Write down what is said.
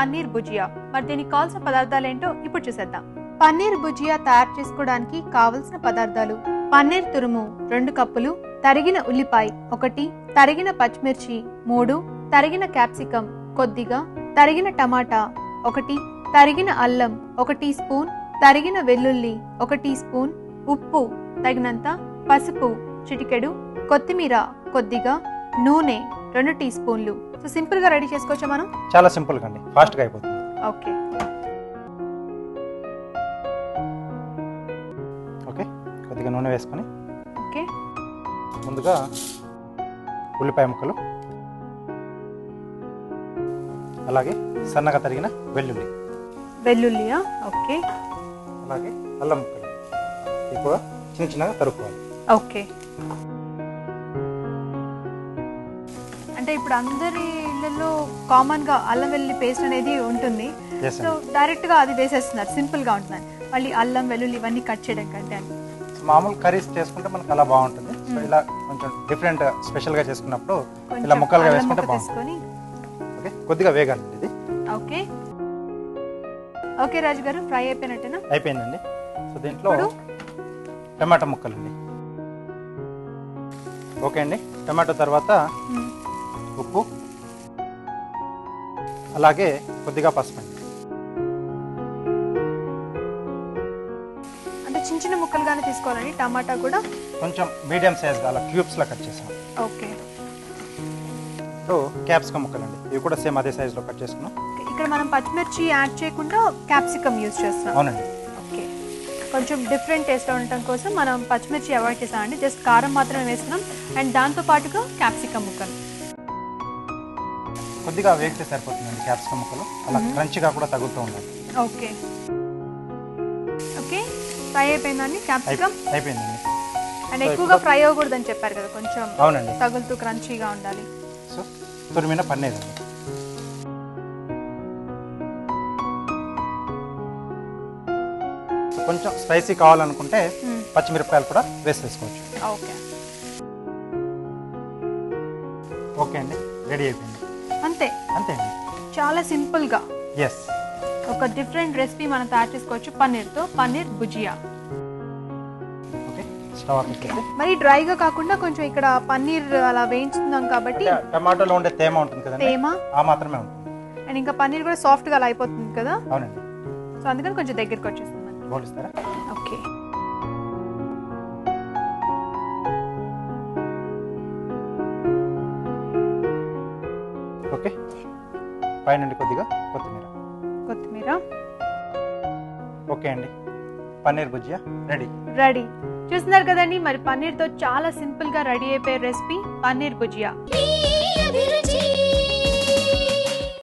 పన్నీర్ భుజియా మరి దీనికి కావాల్సిన పదార్థాలు ఏంటో ఇప్పుడు చూసేద్దాం. పన్నీర్ భుజియా తయారు చేసుకోవడానికి కావలసిన పదార్థాలు. పన్నీర్ తురుము రెండు కప్పులు తరిగిన ఉల్లిపాయ ఒకటి తరిగిన పచ్చిమిర్చి మూడు తరిగిన క్యాప్సికం కొద్దిగా తరిగిన టమాటా ఒకటి తరిగిన అల్లం ఒక టీ స్పూన్ తరిగిన వెల్లుల్లి ఒక టీ స్పూన్ ఉప్పు తగినంత పసుపు చిటికెడు కొత్తిమీర కొద్దిగా నూనె రెండు టీ స్పూన్లు. సో సింపుల్గా రెడీ చేసుకోవచ్చా మనం? చాలా సింపుల్గా అండి. ఫాస్ట్గా అయిపోతుంది. ఓకే. ఓకే. కొద్దిగా నూనె వేసుకొని ఓకే. ముందుగా ఉల్లిపాయ ముక్కలు అలాగే సన్నగా తరిగిన వెల్లుల్లి. వెల్లుల్లియా? ఓకే. అలాగే అల్లం ముక్కలు. ఎక్కువ చిన్న చిన్నగా తరుక్కోవాలి. ఓకే. అంటే ఇప్పుడు అందరి ఇళ్ళల్లో కామన్గా అల్లం వెల్లుల్లి పేస్ట్ అనేది ఉంటుంది. సో డైరెక్ట్గా అది వేసేస్తున్నారు. సింపుల్గా ఉంటుంది మళ్ళీ అల్లం వెల్లుల్లి ఇవన్నీ కట్ చేయడం కంటే అని. మామూలు కర్రీస్ చేసుకుంటే మనకు అలా బాగుంటుంది. సో ఇలా కొంచెం డిఫరెంట్ స్పెషల్గా చేసుకున్నప్పుడు ఇలా ముక్కలుగా వేసుకుంటే బాగుంటుంది. ఓకే కొద్దిగా వేగాలి ఇది. ఓకే. ఓకే రాజు గారు ఫ్రై అయిపోయినట్టేనా? అయిపోయిందండి. సో దీంట్లో? టమాటా ముక్కలండి. ఓకే అండి. టమాటో తర్వాత మ్మ్. ఉప్పు అలాగే కొద్దిగా పసుపు. అంటే చిన్న చిన్న ముక్కలుగానే తీసుకోవాలండి టమాటా కూడా? కొంచెం మీడియం సైజ్గా అలా క్యూబ్స్లో కట్ చేసాం. ఓకే. ఇప్పుడు క్యాప్సికమ్ ముక్కలండి. ఇవి కూడా సేమ్ అదే సైజులో కట్ చేసుకున్నాం. ఇక్కడ మనం పచ్చిమిర్చి యాడ్ చేయకుండా క్యాప్సికమ్ యూజ్ చేస్తున్నాం అవునండి. ఓకే. కొంచెం డిఫరెంట్ టేస్ట్ ఉండటం కోసం మనం పచ్చిమిర్చి అవాయిడ్ చేసామండి. జస్ట్ కారం మాత్రమే వేస్తున్నాం. అండ్ దాంతో పాటుగా క్యాప్సికమ్ ముక్కలు. కొద్దిగా వేగితే సరిపోతుందండి క్యాప్సికమ్ ముక్కలు. అలా క్రంచిగా కూడా తగులుతూ ఉండాలి. ఓకే. ఓకే. ఫ్రై అయిపోయిందండి అయిపో- క్యాప్సికమ్? అయిపోయిందండి. అండ్ ఎక్కువగా ఫ్రై అవ్వకూడదని చెప్పారు కదా కొంచెం అవునండి. తగులుతూ క్రంచీగా ఉండాలి. సో తురిమిన పన్నీర్ కొంచెం స్పైసీ కావాలనుకుంటే. పచ్చిమిరపకాయలు కూడా వేసేసుకోవచ్చు. ఓకే. ఓకే అండి. రెడీ అయిపోయింది. అంతే. అంతే. చాలా సింపుల్గా. ఎస్ ఒక డిఫరెంట్ రెసిపీ మనం తయారు చేసుకోవచ్చు. పన్నీర్తో పన్నీర్ భుజియా. మరి డ్రైగా కాకుండా కొంచెం ఇక్కడ పన్నీర్ అలా వేయించుతున్నాం కాబట్టి టమాటోలో ఉండే తేమ ఉంటుంది కదండి? తేమ. ఆ మాత్రమే ఉంటుంది. అండ్ ఇంకా పన్నీర్ కూడా సాఫ్ట్గా అలా అయిపోతుంది కదా? అవునండి. సో అందుకని కొంచెం దగ్గరికి వచ్చేస్తుంది ఓకే. ఓకే. పైనుండి కొద్దిగా కొత్తిమీర. కొత్తిమీర. ఓకే అండి. పన్నీర్ భుజియా రెడీ. రెడీ. చూస్తున్నారు కదండి మరి పన్నీర్తో చాలా సింపుల్గా రెడీ అయిపోయే రెసిపీ పన్నీర్ భుజియా